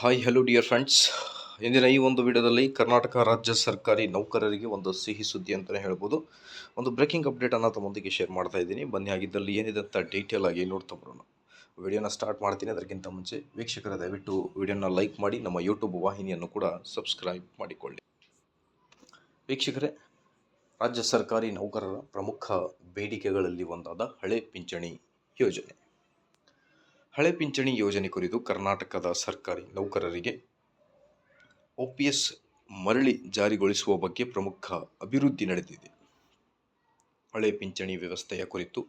Hi hello dear friends ಇಂದಿನ ಈ ಒಂದು ವಿಡಿಯೋದಲ್ಲಿ ಕರ್ನಾಟಕ ರಾಜ್ಯ ಸರ್ಕಾರಿ ನೌಕರರಿಗೆ ಒಂದು ಸಿಹಿ ಸುದ್ದಿ ಅಂತಲೇ ಹೇಳ್ಬೋದು. ಒಂದು ಬ್ರೇಕಿಂಗ್ ಅಪ್ಡೇಟನ್ನು ತಮ್ಮೊಂದಿಗೆ ಶೇರ್ ಮಾಡ್ತಾ ಇದ್ದೀನಿ. ಬನ್ನಿ ಆಗಿದ್ದಲ್ಲಿ ಏನಿದೆ ಅಂತ ಡೀಟೇಲ್ ಆಗಿ ನೋಡ್ತಾ ಬರೋಣ. ವಿಡಿಯೋನ ಸ್ಟಾರ್ಟ್ ಮಾಡ್ತೀನಿ. ಅದಕ್ಕಿಂತ ಮುಂಚೆ ವೀಕ್ಷಕರ ದಯವಿಟ್ಟು ವಿಡಿಯೋನ ಲೈಕ್ ಮಾಡಿ, ನಮ್ಮ ಯೂಟ್ಯೂಬ್ ವಾಹಿನಿಯನ್ನು ಕೂಡ ಸಬ್ಸ್ಕ್ರೈಬ್ ಮಾಡಿಕೊಳ್ಳಿ. ವೀಕ್ಷಕರೇ, ರಾಜ್ಯ ಸರ್ಕಾರಿ ನೌಕರರ ಪ್ರಮುಖ ಬೇಡಿಕೆಗಳಲ್ಲಿ ಒಂದಾದ ಹಳೆ ಪಿಂಚಣಿ ಯೋಜನೆ. ಹಳೆ ಪಿಂಚಣಿ ಯೋಜನೆ ಕುರಿತು ಕರ್ನಾಟಕದ ಸರ್ಕಾರಿ ನೌಕರರಿಗೆ ಒ ಪಿ ಎಸ್ ಮರಳಿ ಜಾರಿಗೊಳಿಸುವ ಬಗ್ಗೆ ಪ್ರಮುಖ ಅಭಿವೃದ್ಧಿ ನಡೆದಿದೆ. ಹಳೆ ಪಿಂಚಣಿ ವ್ಯವಸ್ಥೆಯ ಕುರಿತು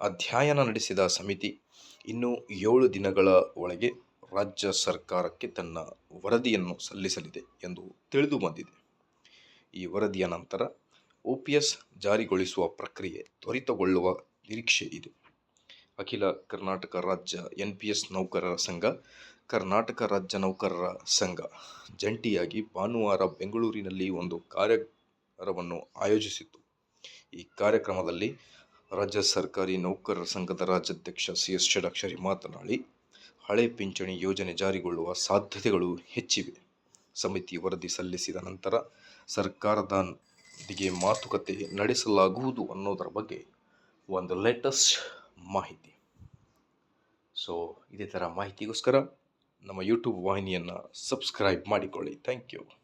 ಅಧ್ಯಯನ ನಡೆಸಿದ ಸಮಿತಿ ಇನ್ನು ಏಳು ದಿನಗಳ ಒಳಗೆ ರಾಜ್ಯ ಸರ್ಕಾರಕ್ಕೆ ತನ್ನ ವರದಿಯನ್ನು ಸಲ್ಲಿಸಲಿದೆ ಎಂದು ತಿಳಿದು ಬಂದಿದೆ. ಈ ವರದಿಯ ನಂತರ ಒ ಪಿ ಎಸ್ ಜಾರಿಗೊಳಿಸುವ ಪ್ರಕ್ರಿಯೆ ತ್ವರಿತಗೊಳ್ಳುವ ನಿರೀಕ್ಷೆ ಇದೆ. ಅಖಿಲ ಕರ್ನಾಟಕ ರಾಜ್ಯ ಎನ್ ಪಿ ಎಸ್ ನೌಕರರ ಸಂಘ, ಕರ್ನಾಟಕ ರಾಜ್ಯ ನೌಕರರ ಸಂಘ. ಜಂಟಿಯಾಗಿ ಭಾನುವಾರ ಬೆಂಗಳೂರಿನಲ್ಲಿ ಒಂದು ಕಾರ್ಯಕ್ರಮವನ್ನು ಆಯೋಜಿಸಿತ್ತು. ಈ ಕಾರ್ಯಕ್ರಮದಲ್ಲಿ ರಾಜ್ಯ ಸರ್ಕಾರಿ ನೌಕರರ ಸಂಘದ ರಾಜ್ಯಾಧ್ಯಕ್ಷ ಸಿ ಎಸ್ ಷಡಾಕ್ಷರಿ ಮಾತನಾಡಿ, ಹಳೆ ಪಿಂಚಣಿ ಯೋಜನೆ ಜಾರಿಗೊಳ್ಳುವ ಸಾಧ್ಯತೆಗಳು ಹೆಚ್ಚಿವೆ. ಸಮಿತಿ ವರದಿ ಸಲ್ಲಿಸಿದ ನಂತರ ಸರ್ಕಾರದೊಂದಿಗೆ ಮಾತುಕತೆ ನಡೆಸಲಾಗುವುದು ಅನ್ನೋದರ ಬಗ್ಗೆ ಒಂದು ಲೇಟೆಸ್ಟ್ ಮಾಹಿತಿ. ಸೊ ಇದೇ ಥರ ಮಾಹಿತಿಗೋಸ್ಕರ ನಮ್ಮ ಯೂಟ್ಯೂಬ್ ವಾಹಿನಿಯನ್ನು ಸಬ್ಸ್ಕ್ರೈಬ್ ಮಾಡಿಕೊಳ್ಳಿ. Thank you